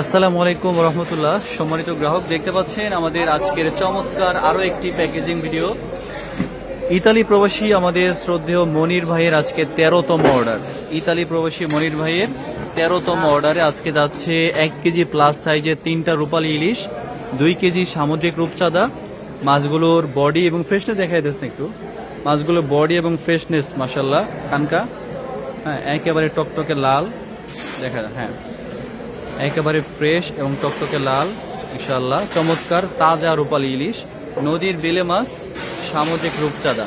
আসসালামু আলাইকুম রহমতুল্লাহ। সম্মানিত গ্রাহক, দেখতে পাচ্ছেন আমাদের আজকের চমৎকার আরও একটি প্যাকেজিং ভিডিও ইতালি প্রবাসী আমাদের শ্রদ্ধেয় মনির ভাইয়ের আজকে তেরোতম অর্ডার ইতালি প্রবাসী মনির ভাইয়ের তেরোতম অর্ডারে আজকে যাচ্ছে এক কেজি প্লাস সাইজের তিনটা রূপালী ইলিশ, দুই কেজি সামুদ্রিক রূপচাঁদা, মাছগুলোর বডি এবং ফ্রেশনেস দেখাই দিচ্ছেন একটু। মাছগুলোর বডি এবং ফ্রেশনেস মাসাল্লাহ কানকা। হ্যাঁ একেবারে টকটকে লাল। দেখা যায় হ্যাঁ। একেবারে ফ্রেশ এবং টকটকে লাল ইনশাল্লাহ চমৎকার, তাজা রূপালী ইলিশ, নদীর বেলে মাছ, সামুদ্রিক রূপচাঁদা।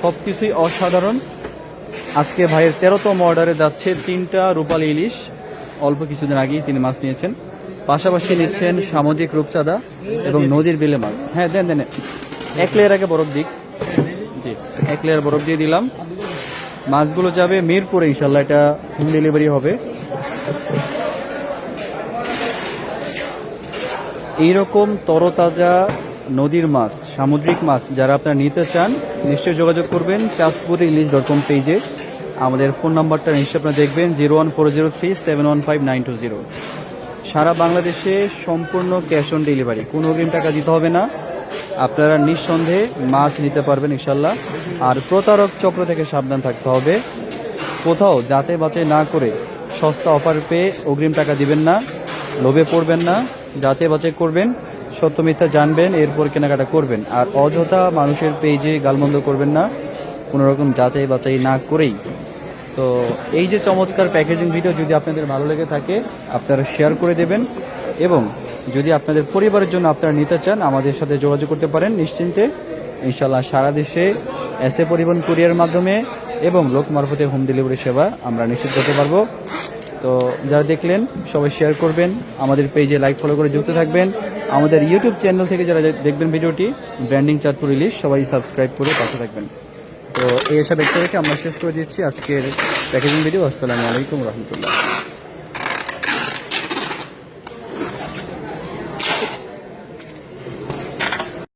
সব কিছুই অসাধারণ। আজকে ভাইয়ের তেরোতম অর্ডারে যাচ্ছে তিনটা রূপালী ইলিশ। অল্প কিছুদিন আগেই তিনি মাছ নিয়েছেন। পাশাপাশি নিচ্ছেন সামুদ্রিক রূপচাঁদা এবং নদীর বেলে মাছ। হ্যাঁ দেন দেন এক লেয়ার আগে বরফ দিক। জি, এক লেয়ার বরফ দিয়ে দিলাম। মাছগুলো যাবে মিরপুরে ইনশাল্লাহ এটা হোম ডেলিভারি হবে। এইরকম তরতাজা নদীর মাছ, সামুদ্রিক মাছ যারা আপনারা নিতে চান, নিশ্চয়ই যোগাযোগ করবেন চাঁদপুর ইলিশ ডট কম পেজে আমাদের ফোন নাম্বারটা নিশ্চয়ই আপনারা দেখবেন zero one four zero three seven one five nine two zero সারা বাংলাদেশে সম্পূর্ণ ক্যাশ অন ডেলিভারি কোনো অগ্রিম টাকা দিতে হবে না। আপনারা নিঃসন্দেহে মাছ নিতে পারবেন ইনশাল্লাহ আর প্রতারক চক্র থেকে সাবধান থাকতে হবে। কোথাও যাচাই বাছাই না করে সস্তা অফার পেয়ে অগ্রিম টাকা দিবেন না, লোভে পড়বেন না। যাচাই বাছাই করবেন, সত্য মিথ্যা জানবেন, এরপর কেনাকাটা করবেন। আর অযথা মানুষের পেজে গালমন্দ করবেন না, কোনো রকম যাচাই বাছাই না করেই। তো এই যে চমৎকার প্যাকেজিং ভিডিও যদি আপনাদের ভালো লেগে থাকে, আপনারা শেয়ার করে দেবেন এবং যদি আপনাদের পরিবারের জন্য আপনারা নিতে চান, আমাদের সাথে যোগাযোগ করতে পারেন নিশ্চিন্তে। ইনশাল্লাহ সারা দেশে এসএ পরিবহন কুরিয়ার মাধ্যমে এবং লোক মারফতে হোম ডেলিভারি সেবা আমরা নিশ্চিত করতে পারব। তো যারা দেখলেন, সবাই শেয়ার করবেন, আমাদের পেজে লাইক ফলো করে যুক্ত থাকবেন। আমাদের ইউটিউব চ্যানেল থেকে যারা দেখবেন ভিডিওটি ব্র্যান্ডিং চাঁদপুর রিলিজ সবাই সাবস্ক্রাইব করে পাশে থাকবেন। তো এই সব ব্যক্তি রেখে আমরা শেষ করে দিচ্ছি আজকের প্যাকেজিং ভিডিও আসসালামু আলাইকুম রহমতুল্লাহ।